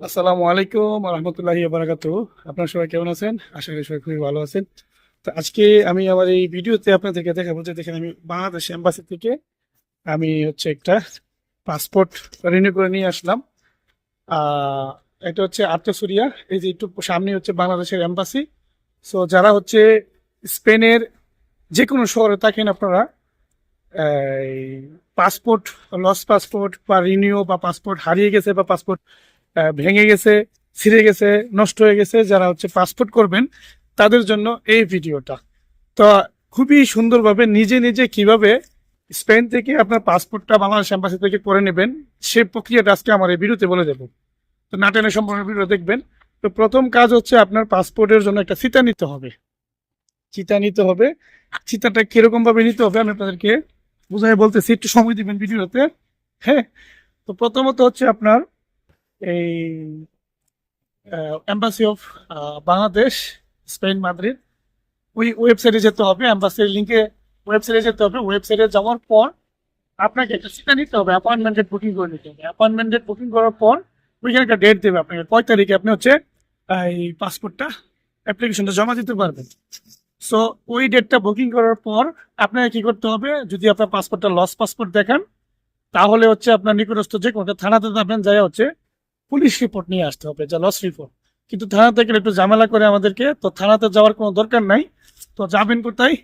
আসসালামু আলাইকুম রহমতুল্লাহি বারাকাতু আপনার সবাই কেমন আছেন? আশা করি সবাই খুবই ভালো আছেন। তো আজকে আমি আমার এই ভিডিওতে আপনাদেরকে দেখাবো যে দেখেন আমি বাংলাদেশ এম্বাসি থেকে আমি হচ্ছে একটা পাসপোর্ট রিনিউ করে নিয়ে আসলাম। এটা হচ্ছে আর্তসুরিয়া এই যে একটু সামনে হচ্ছে বাংলাদেশের এম্বাসি সো যারা হচ্ছে স্পেনের যে কোনো শহরে থাকেন আপনারা পাসপোর্ট লস পাসপোর্ট বা রিনিউ বা পাসপোর্ট হারিয়ে গেছে বা পাসপোর্ট ভেঙে গেছে, ছিঁড়ে গেছে, নষ্ট হয়ে গেছে, যারা হচ্ছে পাসপোর্ট করবেন, তাদের জন্য এই ভিডিওটা। তো খুবই সুন্দরভাবে নিজে নিজে কীভাবে স্পেন থেকে আপনার পাসপোর্টটা বাংলাদেশ এম্বাসি থেকে করে নেবেন, সে প্রক্রিয়াটা আজকে আমার এই ভিডিওতে বলে দেবো। তো নাটেনের সম্পূর্ণ ভিডিও দেখবেন। তো প্রথম কাজ হচ্ছে আপনার পাসপোর্টের জন্য একটা চিতা নিতে হবে। চিতা নিতে হবে। চিতাটা কীরকম ভাবে নিতে হবে আমি আপনাদেরকে বুঝাই বলতেছি, একটু সময় দিবেন ভিডিওতে। হ্যাঁ? তো প্রথমত হচ্ছে আপনার এই embassy of Bangladesh Spain Madrid ওই ওয়েবসাইটে যেতে হবে। এম্বাসির লিঙ্কে ওয়েবসাইটে যেতে হবে। ওয়েবসাইটে যাওয়ার পর আপনাকে একটা সিটা নিতে হবে অ্যাপয়েন্টমেন্টের বুকিং করে নিতে হবে। অ্যাপয়েন্টমেন্ট ডেট বুকিং করার পর ওইখানে একটা ডেট দেবে আপনাকে। কয় তারিখে আপনি হচ্ছে এই পাসপোর্টটা অ্যাপ্লিকেশনটা জমা দিতে পারবেন। সো ওই ডেটটা বুকিং করার পর আপনাকে কি করতে হবে, যদি আপনার পাসপোর্টটা লস পাসপোর্ট দেখান, তাহলে হচ্ছে আপনার নিকটস্থ যে কোনো থানাতে যাবেন যাই হচ্ছে পুলিশ রিপোর্ট নিয়ে আসতে হবে, যা লস রিপোর্ট কিন্তু থানাতে গেলে একটু ঝামেলা করে আমাদেরকে, তো থানাতে যাওয়ার কোনো দরকার নাই। তো যাবেন কোথায়?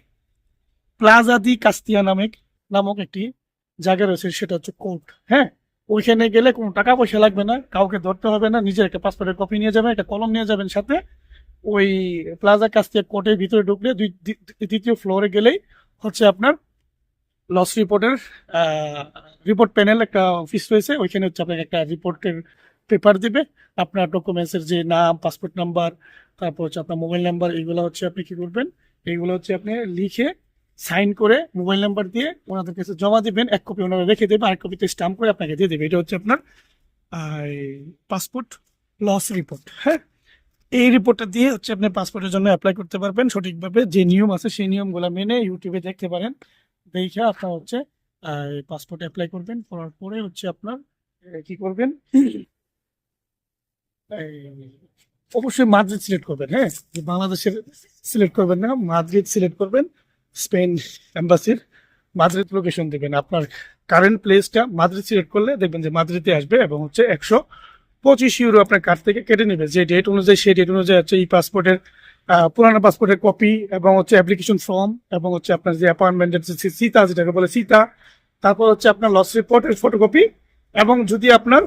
প্লাজা দি কাস্তিয়া নামক নামক একটি জায়গা রয়েছে, সেটা হচ্ছে কোর্ট হ্যাঁ ওইখানে গেলে কোনো টাকা পয়সা লাগবে না, কাউকে ধরতে হবে না, নিজের একটা পাসপোর্টের কপি নিয়ে যাবেন, একটা কলম নিয়ে যাবেন সাথে। ওই প্লাজা কাস্তিয়া কোর্টের ভিতরে ঢুকলে দুই, দ্বি- দ্বিতীয় ফ্লোরে গেলেই হচ্ছে আপনার লস রিপোর্টের রিপোর্ট প্যানেল একটা অফিস রয়েছে, ওইখানে হচ্ছে আপনাকে একটা রিপোর্টের পেপার দিবে, আপনার ডকুমেন্টসের যে নাম পাসপোর্ট নাম্বার তারপর হচ্ছে আপনার মোবাইল নাম্বার এগুলো হচ্ছে আপনি কি করবেন? এইগুলো হচ্ছে আপনি লিখে সাইন করে মোবাইল নাম্বার দিয়ে ওনাদের কাছে জমা দেবেন, এক কপি ওনারা রেখে দেবে আরেক কপিতে স্টাম্প করে আপনাকে দিয়ে দেবে। এটা হচ্ছে আপনার পাসপোর্ট লস রিপোর্ট হ্যাঁ? এই রিপোর্টটা দিয়ে হচ্ছে আপনি পাসপোর্টের জন্য অ্যাপ্লাই করতে পারবেন সঠিকভাবে। যে নিয়ম আছে সেই নিয়মগুলো মেনে ইউটিউবে দেখতে পারেন। দেখে আপনার হচ্ছে পাসপোর্ট অ্যাপ্লাই করবেন, করার পরে হচ্ছে আপনার কি করবেন? অবশ্যই মাদ্রিদ সিলেক্ট করবেন হ্যাঁ? বাংলাদেশের সিলেক্ট করবেন না, মাদ্রিদ সিলেক্ট করবেন, স্পেন এম্বাসির মাদ্রিদ লোকেশন দেবেন। আপনার কারেন্ট প্লেসটা মাদ্রিদ সিলেক্ট করলে দেখবেন যে মাদ্রিদে আসবে এবং হচ্ছে একশো পঁচিশ ইউরো আপনার কার্ড থেকে কেটে নেবে। যে ডেট অনুযায়ী, সেই ডেট অনুযায়ী হচ্ছে এই পাসপোর্টের পুরানো পাসপোর্টের কপি এবং হচ্ছে অ্যাপ্লিকেশন ফর্ম এবং হচ্ছে আপনার যে অ্যাপয়েন্টমেন্টের সীতা যেটাকে বলে সীতা, তারপর হচ্ছে আপনার লস রিপোর্টের ফটোকপি এবং যদি আপনার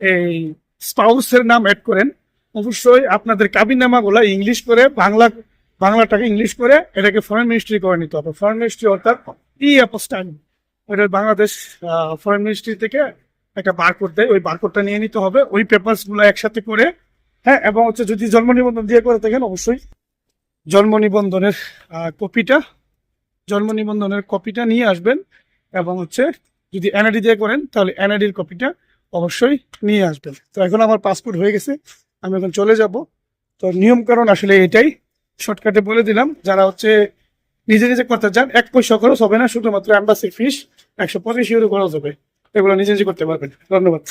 এই স্পাউসের নাম অ্যাড করেন। অবশ্যই আপনাদের কাবিনামাগুলো ইংলিশ করে, বাংলা, বাংলাটাকে ইংলিশ করে, এটাকে ফরেন মিনিস্ট্রি করে নিতে হবে। ফরেন মিনিস্ট্রি অর্থাৎ ই অ্যাপোস্টাইন ওটা বাংলাদেশ ফরেন মিনিস্ট্রি থেকে একটা বারকোড দেয়, ওই বারকোডটা নিয়ে নিতে হবে। ওই পেপারসগুলো একসাথে করে হ্যাঁ এবং হচ্ছে যদি জন্ম নিবন্ধন দিয়ে করে থাকেন, অবশ্যই জন্ম নিবন্ধনের কপিটা জন্ম নিবন্ধনের কপিটা নিয়ে আসবেন। এবং হচ্ছে যদি এনআইডি দিয়ে করেন, তাহলে এনআইডির কপিটা অবশ্যই নিয়ে আসবেন। তো এখন আমার পাসপোর্ট হয়ে গেছে, আমি এখন চলে যাব। তো নিয়ম কারণ আসলে এটাই শর্টকাটে বলে দিলাম, যারা হচ্ছে নিজে নিজে করতে চান, এক পয়সা খরচ হবে না, শুধুমাত্র অ্যাম্বাসির ফিস একশো পঁচিশ ইউরো খরচ হবে। এগুলো নিজে নিজে করতে পারবেন। ধন্যবাদ।